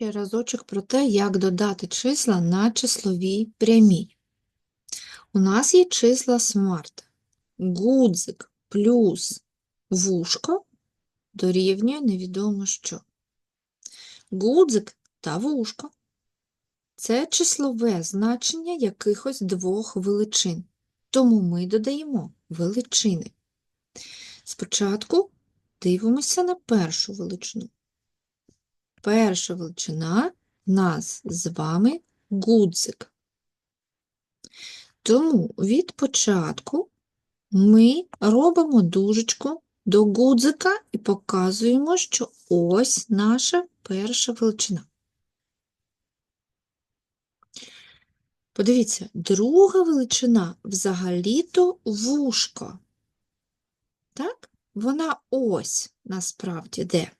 Ще разочок про те, як додати числа на числовій прямій. У нас є числа смарт. Гудзик плюс вушко дорівнює невідомо що. Гудзик та вушко – це числове значення якихось двох величин. Тому ми додаємо величини. Спочатку дивимося на першу величину. Перша величина нас з вами гудзик. Тому від початку ми робимо дужечку до гудзика і показуємо, що ось наша перша величина. Подивіться, друга величина взагалі-то вушко. Так? Вона ось насправді де.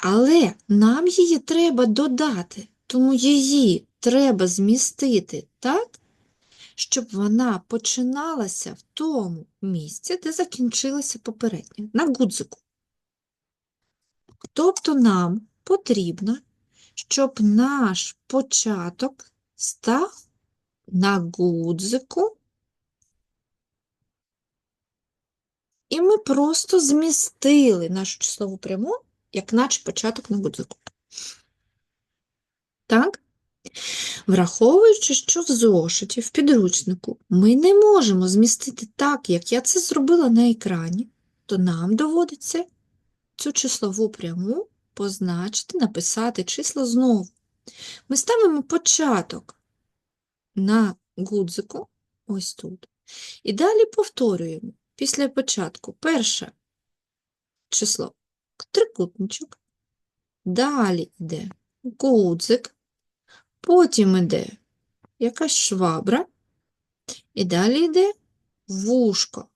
Але нам її треба додати, тому її треба змістити так, щоб вона починалася в тому місці, де закінчилася попередня, на гудзику. Тобто нам потрібно, щоб наш початок став на гудзику, і ми просто змістили нашу числову пряму як наче початок на гудзику. Так? Враховуючи, що в зошиті, в підручнику, ми не можемо змістити так, як я це зробила на екрані, то нам доводиться цю числову пряму позначити, написати числа знову. Ми ставимо початок на гудзику, ось тут, і далі повторюємо після початку перше число трикутничок, далі йде гудзик, потім йде якась швабра, і далі йде вушко.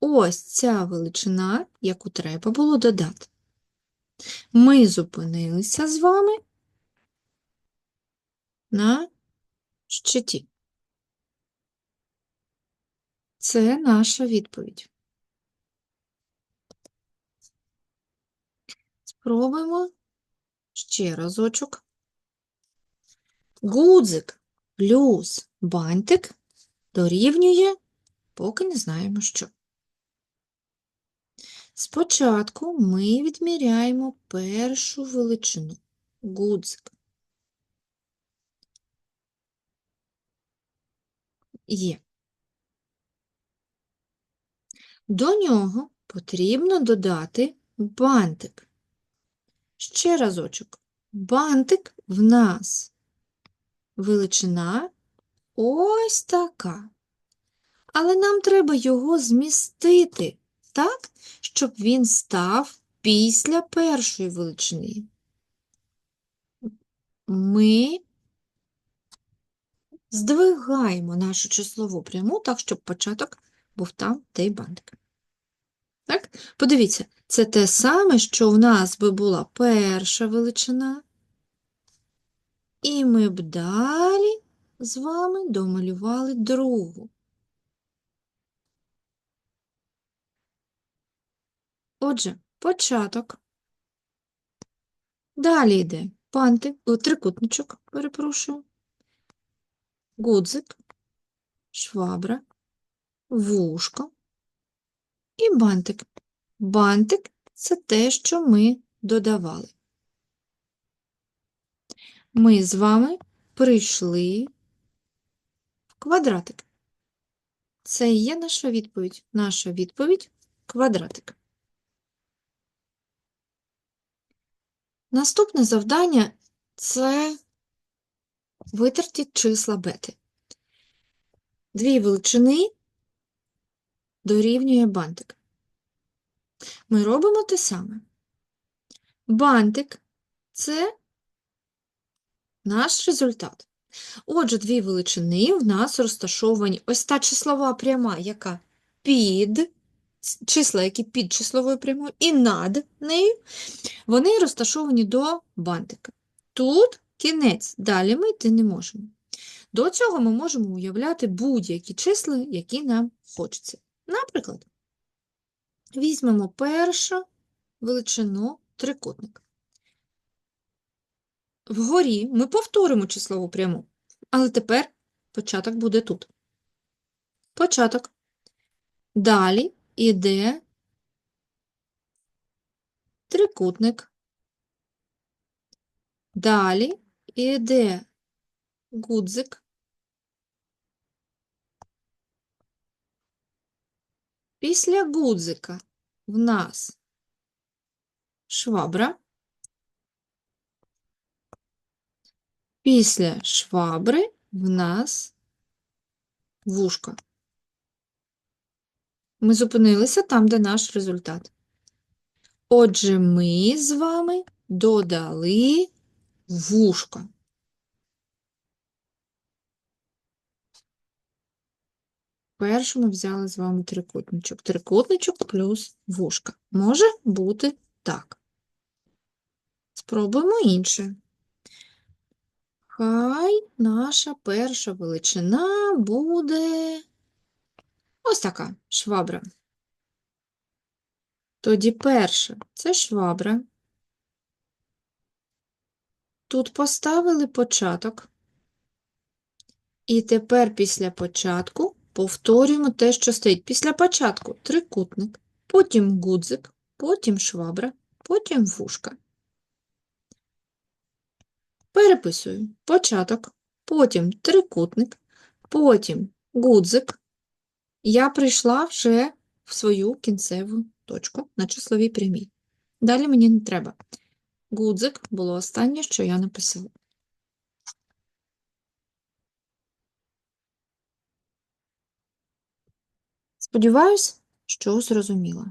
Ось ця величина, яку треба було додати. Ми зупинилися з вами на щиті. Це наша відповідь. Спробуємо ще разочок. Гудзик плюс бантик дорівнює, поки не знаємо що. Спочатку ми відміряємо першу величину гудзик. Є. До нього потрібно додати бантик. Ще разочок. Бантик в нас величина ось така. Але нам треба його змістити так, щоб він став після першої величини. Ми здвигаємо нашу числову пряму так, щоб початок був там, де й бантик. Так? Подивіться, це те саме, що в нас би була перша величина, і ми б далі з вами домалювали другу. Отже, початок. Далі йде пантик, трикутничок, перепрошую, гудзик, швабра, вушко і бантик. Бантик це те, що ми додавали. Ми з вами прийшли в квадратик. Це і є наша відповідь. Наша відповідь квадратик. Наступне завдання це витерті числа бети. Дві величини дорівнює бантик. Ми робимо те саме. Бантик це наш результат. Отже, дві величини в нас розташовані. Ось та числова пряма, яка під, числа, які під числовою прямою, і над нею, вони розташовані до бантика. Тут кінець, далі ми йти не можемо. До цього ми можемо уявляти будь-які числа, які нам хочеться. Наприклад, візьмемо першу величину трикутник. Вгорі ми повторимо числову пряму, але тепер початок буде тут. Початок. Далі іде трикутник. Далі іде гудзик. Після гудзика в нас швабра. Після швабри в нас вушка. Ми зупинилися там, де наш результат. Отже, ми з вами додали вушка. Першу ми взяли з вами трикутничок. Трикутничок плюс вушка. Може бути так. Спробуємо інше. Хай наша перша величина буде ось така швабра. Тоді перша це швабра. Тут поставили початок. І тепер після початку повторюємо те, що стоїть. Після початку трикутник, потім гудзик, потім швабра, потім вушка. Переписую початок, потім трикутник, потім гудзик. Я прийшла вже в свою кінцеву точку на числовій прямій. Далі мені не треба. Гудзик було останнє, що я написала. Сподіваюсь, що зрозуміла.